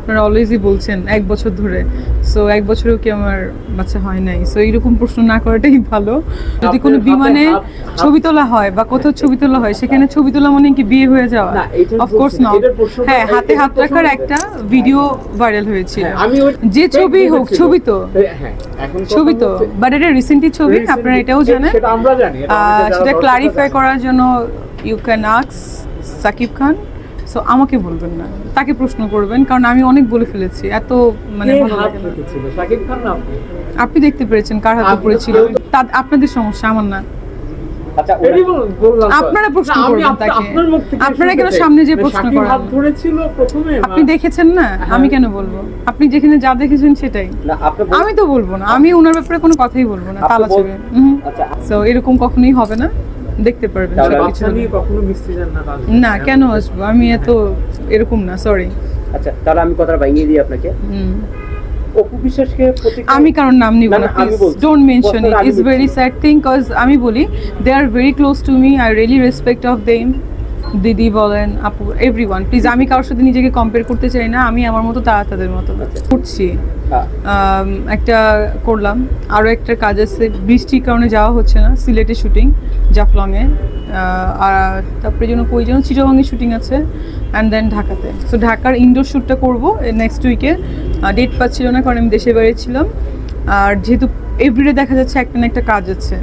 আপনারা অলওয়েজই বলছেন এক বছর ধরে। সো এক বছরেও কি আমার বাচ্চা হয় নাই? সো এইরকম প্রশ্ন না করাটাই ভালো। যদি কোনো বিমানে ছবি তোলা হয় বা কোথাও ছবি তোলা হয় সেখানে ছবি তোলা মানে কি বিয়ে হয়ে যাওয়া? অফকোর্স না। হ্যাঁ হাতে হাত রাখার একটা ভিডিও ভাইরাল হয়েছিল। হ্যাঁ, যে ছবি হোক ছবি তো। হ্যাঁ ছবি তো। বাট এটা রিসেন্টলি ছবি আপনারা এটাও জানেন। সেটা ক্লারিফাই করার জন্য ইউ ক্যান আক্স সাকিব খান। সো আমাকে বলবেন না। তাকে প্রশ্ন করবেন কারণ আমি অনেক বলে ফেলেছি। এত মানে আপনি? দেখতে পেরেছেন কার হাতে পড়েছিল। আপনাদের সমস্যা আমার না। আচ্ছা এটাই বল- বললাম তো। আপনারা প্রশ্ন আমি করবেন তাকে। আপনার মুখ থেকে আপনারা কেন সামনে যে প্রশ্ন করেন? হাত ধরেছিল প্রথমে আপনি দেখেছেন না? হ্যাঁ। আমি কেন বলব? আপনি যেখানে যা দেখেছেন সেটাই। আমি তো বলব না। আমি ওনার ব্যাপারে কোনো কথাই বলব না তালা চেপে আচ্ছা। সো এরকম কখনোই হবে না। দেখতে পারবেন না কেন আসব? আমি এত এরকম না সরি আচ্ছা তাহলে আমি কথাটা ভাঙিয়ে দিই আপনাকে। অপু বিশ্বাসকে আমি কারণ নাম নিব না। Don't mention it is. Very sad thing cause আমি বলি they are very close to me I really respect of them দিদি বলেন আপু এভরি ওয়ান প্লিজ আমি কারোর সাথে নিজেকে কম্পেয়ার করতে চাই না আমি আমার মতো তারা তাদের মতো। করছি হ্যাঁ, একটা করলাম আরও একটা কাজ আছে বৃষ্টির কারণে যাওয়া হচ্ছে না সিলেটে শুটিং জাফলংয়ে। আর তারপরে যেন কই যেন শুটিং আছে অ্যান্ড দেন ঢাকাতে। সো ঢাকার ইনডোর শ্যুটটা করব নেক্সট উইকে ডেট পাচ্ছিল না কারণ আমি দেশে বেরিয়েছিলাম আর যেহেতু এভরিডে দেখা যাচ্ছে একটা না একটা কাজ আছে।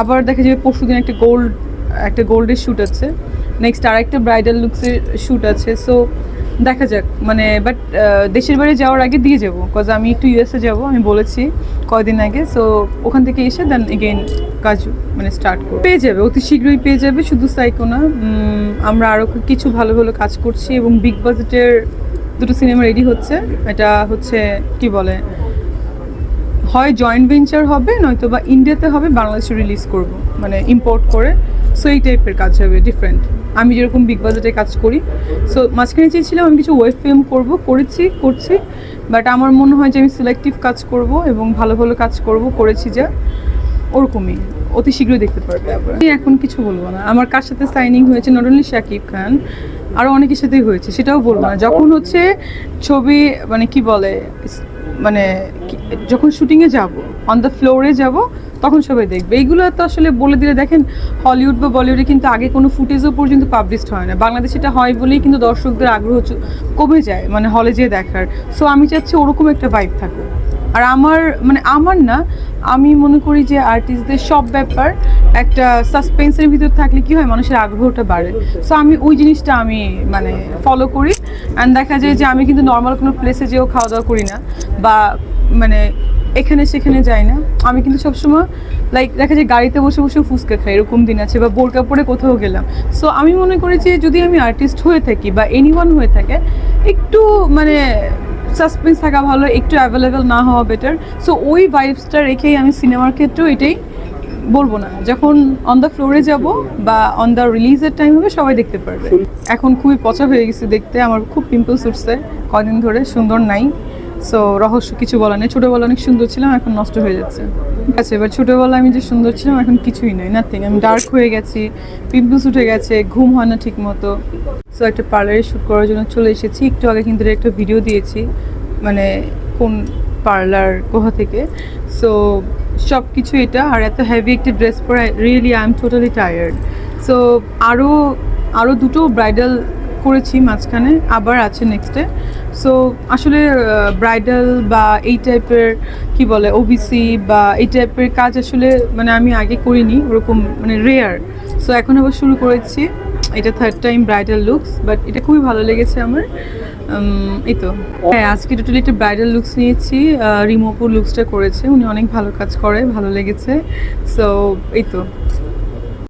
আবার দেখা যাবে পরশু দিন একটা গোল্ড একটা গোল্ডের শ্যুট আছে। নেক্সট আর একটা ব্রাইডাল লুকসের শ্যুট আছে সো দেখা যাক মানে বাট দেশের বাড়ি যাওয়ার আগে দিয়ে যাব কজ আমি একটু ইউএসএ যাব, আমি বলেছি কয়দিন আগে সো ওখান থেকে এসে দেন এগেইন কাজ মানে স্টার্ট করব। পেয়ে যাবে, অতি শীঘ্রই পেয়ে যাবে, শুধু সাইকো না আমরা আরও কিছু ভালো ভালো কাজ করছি এবং বিগ বাজেটের দুটো সিনেমা রেডি হচ্ছে, এটা হচ্ছে, কি বলে, হয় জয়েন্ট ভেঞ্চার হবে নয়তো বা ইন্ডিয়াতে হবে, বাংলাদেশে রিলিজ করব মানে ইম্পোর্ট করে সো এই টাইপের কাজ হবে ডিফারেন্ট আমি যেরকম বিগ বাজেটে কাজ করি। সো মাঝখানে চেয়েছিলাম আমি কিছু ওয়েব ফিল্ম করব, করেছি, করছি। বাট আমার মনে হয় যে আমি সিলেক্টিভ কাজ করব এবং ভালো ভালো কাজ করব, করেছি যা। ওরকমই। অতি শীঘ্রই দেখতে পারবে আমি এখন কিছু বলব না। আমার কার সাথে সাইনিং হয়েছে? নট অনলি শাকিব খান আরও অনেকের সাথেই হয়েছে। সেটাও বলব না। যখন হচ্ছে ছবি মানে কি বলে মানে যখন শুটিংয়ে যাব অন দ্য ফ্লোরে যাব, তখন সবাই দেখবে। এইগুলো তো আসলে বলে দিলে, দেখেন হলিউড বা বলিউডে কিন্তু আগে কোনো ফুটেজও পর্যন্ত পাবলিশড হয় না। বাংলাদেশে এটা হয় বলেই কিন্তু দর্শকদের আগ্রহ কমে যায় মানে হলে যেয়ে দেখার। সো আমি চাচ্ছি ওরকম একটা বাইক থাকুক। আর আমার মানে আমার না, আমি মনে করি যে আর্টিস্টদের সব ব্যাপার একটা সাসপেন্সের ভিতর থাকলে কি হয়, মানুষের আগ্রহটা বাড়ে। সো আমি ওই জিনিসটা আমি মানে ফলো করি। অ্যান্ড দেখা যায় যে আমি কিন্তু নর্মাল কোনো প্লেসে যেও খাওয়া দাওয়া করি না বা মানে এখানে সেখানে যাই না। আমি কিন্তু সবসময় লাইক দেখা যায় গাড়িতে বসে বসে ফুচকা খাই, এরকম দিন আছে, বা বোরকা পরে কোথাও গেলাম। সো আমি মনে করি যে যদি আমি আর্টিস্ট হয়ে থাকি বা এনিওয়ান হয়ে থাকে, একটু মানে সাসপেন্স থাকা ভালো, একটু অ্যাভেলেবেল না হওয়া বেটার সো ওই ভাইবসটা রেখেই আমি সিনেমার ক্ষেত্রেও এটাই বলব না। যখন অন দ্য ফ্লোরে যাব বা অন দ্য রিলিজের টাইম হবে, সবাই দেখতে পারবে। এখন খুবই পচা হয়ে গেছে দেখতে, আমার খুব পিম্পলস উঠছে। কদিন ধরে সুন্দর নাই। সো রহস্য কিছু বলা নেই। ছোটোবেলা অনেক সুন্দর ছিলাম, এখন নষ্ট হয়ে যাচ্ছে। ঠিক আছে, এবার ছোটোবেলায় আমি যে সুন্দর ছিলাম, এখন কিছুই নেই নাথিং আমি ডার্ক হয়ে গেছি পিম্পলস উঠে গেছে, ঘুম হয় না ঠিক মতো সো একটা পার্লারে শ্যুট করার জন্য চলে এসেছি। একটু আগে কিন্তু একটা ভিডিও দিয়েছি মানে কোন পার্লার কোথা থেকে। সো সব কিছু এটা, আর এত হেভি একটা ড্রেস পরে really I am totally tired so আরও আরও দুটো ব্রাইডাল করেছি মাঝখানে, আবার আছে নেক্সটে সো আসলে ব্রাইডাল বা এই টাইপের কি বলে ওবিসি বা এই টাইপের কাজ আসলে মানে আমি আগে করিনি, ওরকম মানে রেয়ার সো এখন আবার শুরু করেছি। এটা third time bridal looks but এটা খুবই ভালো লেগেছে আমার। এই তো। হ্যাঁ আজকে টোটালি একটা ব্রাইডাল লুকস নিয়েছি। রিমোপুর লুকসটা করেছে। উনি অনেক ভালো কাজ করে, ভালো লেগেছে। সো এই তো।